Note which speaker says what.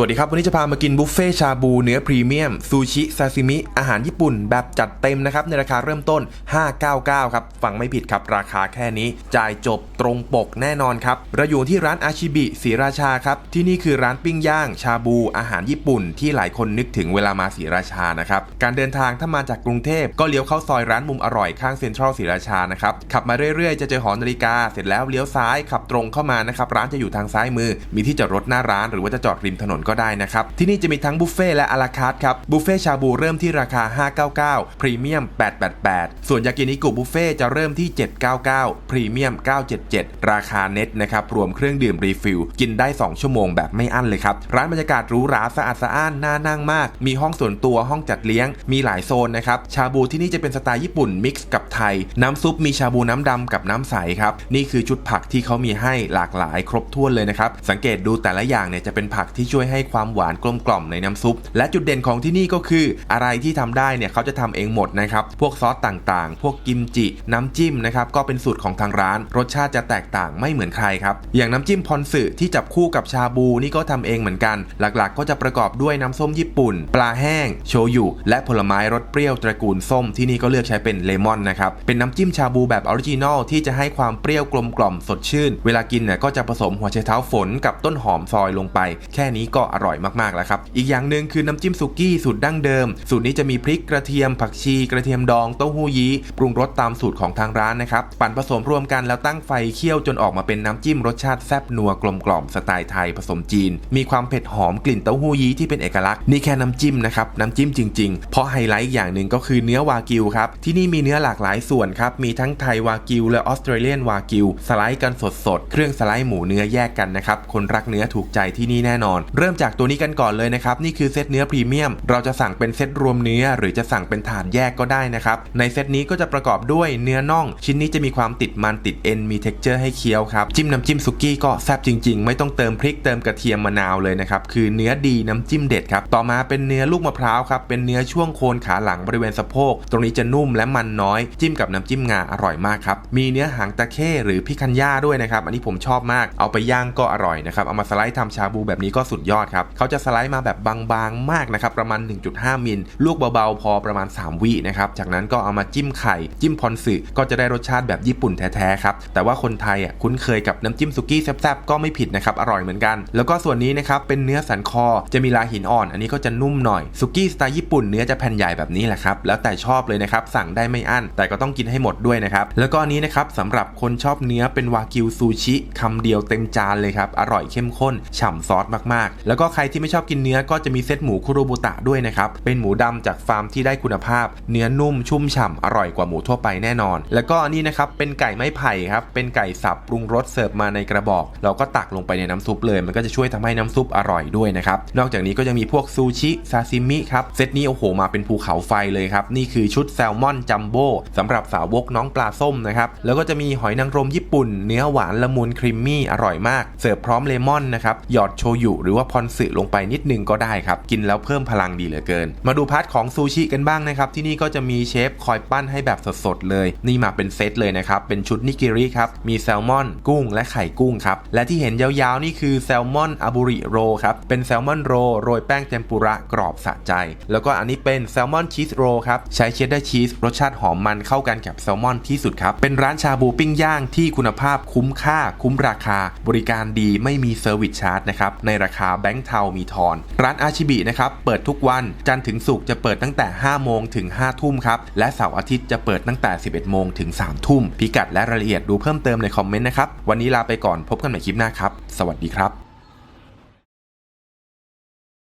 Speaker 1: สวัสดีครับ วันนี้จะพามากินบุฟเฟ่ชาบูเนื้อพรีเมียมซูชิซาซิมิ อาหารญี่ปุ่นแบบจัดเต็มนะครับ ในราคาเริ่มต้น 599 ครับ ฟังไม่ผิดครับ ราคาแค่นี้ จ่ายจบตรงปกแน่นอนครับเราอยู่ที่ร้านอาชิบิศรีราชาครับ ที่นี่คือร้านปิ้งย่าง ชาบูอาหารญี่ปุ่น ที่หลายคนนึกถึงเวลามาศรีราชานะครับการเดินทางถ้ามาจากกรุงเทพก็เลี้ยวเข้าซอยร้านมุมอร่อยข้างเซ็นทรัลศรีราชานะครับขับมาเรื่อยๆจะเจอหอนาฬิกาเสร็จแล้วเลี้ยวซ้ายขับตรงเข้ามานะครับร้านจะอยู่ทางซ้ายมือ มีที่จอดรถหน้าร้าน หรือว่าจะจอดริมถนนก็ได้นะครับ ที่นี่จะมีทั้งบุฟเฟ่และอาราคาร์ทครับ บุฟเฟ่ชาบูเริ่มที่ราคา 599 พรีเมียม 888 ส่วนยากินิกุบุฟเฟ่จะเริ่มที่ 799 พรีเมียม 977 ราคาเน็ตนะครับ รวมเครื่องดื่มรีฟิล กินได้ 2 ชั่วโมงแบบไม่อั้นเลยครับ ร้านบรรยากาศหรูหราสะอาดสะอ้านน่านั่งมาก มีห้องส่วนตัวห้องจัดเลี้ยง มีหลายโซนนะครับ ชาบูที่นี่จะเป็นสไตล์ญี่ปุ่นมิกซ์กับไทย น้ำซุปมีชาบูน้ำดำกับน้ำใสครับ นี่คือชุดผักที่เขามีให้หลากหลายครบถ้วนเลยนะครับ สังเกตดูแต่ละอย่างเนี่ยจะเป็นผักที่ช่วยให้ความหวานกลมกล่อมในน้ำซุป และจุดเด่นของที่นี่ก็คือ อะไรที่ทำได้เนี่ยเขาจะทำเองหมดนะครับ พวกซอสต่างๆ พวกกิมจิ น้ำจิ้มนะครับก็เป็นสูตรของทางร้าน รสชาติจะแตกต่างไม่เหมือนใครครับ อย่างน้ำจิ้มพอนสึที่จับคู่กับชาบูนี่ก็ทำเองเหมือนกัน หลักๆ ก็จะประกอบด้วยน้ำส้มญี่ปุ่น ปลาแห้ง โชยุ และผลไม้รสเปรี้ยวตระกูลส้มที่นี่ก็เลือกใช้เป็นเลมอนนะครับเป็นน้ำจิ้มชาบูแบบออริจินอลที่จะให้ความเปรี้ยวกลมกล่อมสดชื่น เวลากินเนี่ยก็จะผสมหัวไชเท้าฝนกับต้นหอมซอยลงไป แค่นี้ก็อร่อยมากๆแล้วครับ อีกอย่างหนึ่งคือน้ำจิ้มสุกี้สูตรดั้งเดิม สูตรนี้จะมีพริกกระเทียม ผักชี กระเทียมดองเต้าหู้ยี้ปรุงรสตามสูตรของทางร้านนะครับปั่นผสมรวมกันแล้วตั้งไฟเคี่ยวจนออกมาเป็นน้ำจิ้มรสชาติแซ่บนัวกลมกล่อมสไตล์ไทยผสมจีน มีความเผ็ดหอมกลิ่นเต้าหู้ยี้ที่เป็นเอกลักษณ์นี่แค่น้ำจิ้มนะครับน้ำจิ้มจริงๆ เพราะไฮไลท์อีกอย่างหนึ่งก็คือเนื้อวากิวครับที่นี่มีเนื้อหลากหลายส่วนครับมีทั้งไทยวากิวและออสเตรเลียนวากิวสไลด์กันสดๆเครื่องสไลด์หมูเนื้อแยกกันนะครับคนรักเนื้อถูกใจที่นี่แน่นอนเริ่มจากตัวนี้กันก่อนเลยนะครับ นี่คือเซตเนื้อพรีเมียม เราจะสั่งเป็นเซตรวมเนื้อ หรือจะสั่งเป็นถาดแยกก็ได้นะครับ ในเซตนี้ก็จะประกอบด้วยเนื้อน่อง ชิ้นนี้จะมีความติดมันติดเอ็นมีเท็กเจอร์ให้เคี้ยวครับ จิ้มน้ำจิ้มสุกี้ก็แซ่บจริง ๆ ไม่ต้องเติมพริกเติมกระเทียมมะนาวเลยนะครับ คือเนื้อดีน้ำจิ้มเด็ดครับ ต่อมาเป็นเนื้อลูกมะพร้าวครับ เป็นเนื้อช่วงโคนขาหลังบริเวณสะโพก ตรงนี้จะนุ่มและมันน้อย จิ้มกับน้ำจิ้มงาอร่อยมากครับ มีเนื้อหางตะเข้หรือพิคันย่าด้วยนะครับ อันนี้ผมชอบมาก เอาไปย่างก็อร่อยนะครับ เอามาสไลด์ทำชาบูแบบนี้ก็สุดยอดครับเขาจะสไลด์มาแบบบางๆมากนะครับประมาณ 1.5 มิลลวกเบาๆ พอประมาณ 3 วินะครับจากนั้นก็เอามาจิ้มไข่ จิ้มพอนสึก็จะได้รสชาติแบบญี่ปุ่นแท้ๆครับแต่ว่าคนไทยอะคุ้นเคยกับน้ำจิ้มสุกี้แซ่บๆก็ไม่ผิดนะครับอร่อยเหมือนกัน แล้วก็ส่วนนี้นะครับเป็นเนื้อสันคอจะมีลายหินอ่อน อันนี้ก็จะนุ่มหน่อยสุกี้สไตล์ญี่ปุ่นเนื้อจะแผ่นใหญ่แบบนี้แหละครับแล้วแต่ชอบเลยนะครับสั่งได้ไม่อั้น แต่ก็ต้องกินให้หมดด้วยนะครับแล้วก็อันนี้นะครับสำหรับคนชอบเนื้อเป็นวากิวซูชิคำเดียวเต็มจานเลยครับอร่อยเข้มข้นฉ่ำซอสมากๆแล้วก็ใครที่ไม่ชอบกินเนื้อก็จะมีเซตหมูคุโรบุตะด้วยนะครับ เป็นหมูดำจากฟาร์มที่ได้คุณภาพ เนื้อนุ่มชุ่มฉ่ำอร่อยกว่าหมูทั่วไปแน่นอน แล้วก็อันนี้นะครับเป็นไก่ไม้ไผ่ครับ เป็นไก่สับปรุงรสเสิร์ฟมาในกระบอก เราก็ตักลงไปในน้ำซุปเลย มันก็จะช่วยทำให้น้ำซุปอร่อยด้วยนะครับ นอกจากนี้ก็ยังมีพวกซูชิซาซิมิครับ เซตนี้โอ้โหมาเป็นภูเขาไฟเลยครับ นี่คือชุดแซลมอนจัมโบ้สำหรับสาวกน้องปลาส้มนะครับ แล้วก็จะมีหอยนางรมญี่ปุ่น เนื้อหวานละมุนครีมมี่อร่อยมาก เสิร์ฟพร้อมเลมอนนะครับ หยอดโชยุหรือว่าพอนสึลงไปนิดนึงก็ได้ครับ กินแล้วเพิ่มพลังดีเหลือเกิน มาดูพาร์ทของซูชิกันบ้างนะครับที่นี่ก็จะมีเชฟคอยปั้นให้แบบสดๆเลย นี่มาเป็นเซตเลยนะครับเป็นชุดนิกิริครับมีแซลมอน กุ้ง และไข่กุ้งครับและที่เห็นยาวๆนี่คือแซลมอนอาบุริโรครับเป็นแซลมอนโรโรยแป้งเทมปุระกรอบสะใจ แล้วก็อันนี้เป็นแซลมอนชีสโรครับใช้เชดดาร์ชีสรสชาติหอมมันเข้ากันกับแซลมอนที่สุดครับเป็นร้านชาบูปิ้งย่างที่คุณภาพคุ้มค่า คุ้มราคา บริการดีไม่มีเซอร์วิสชาร์จนะครับในราคาแบงค์เทามีทอน ร้านอาชิบินะครับเปิดทุกวันจันทร์ถึงศุกร์จะเปิดตั้งแต่ 5 โมงถึง 5 ทุ่มครับ และเสาร์อาทิตย์จะเปิดตั้งแต่ 11 โมงถึง 3 ทุ่ม พิกัดและรายละเอียดดูเพิ่มเติมในคอมเมนต์นะครับ วันนี้ลาไปก่อนพบกันใหม่คลิปหน้าครับ สวัสดีครับ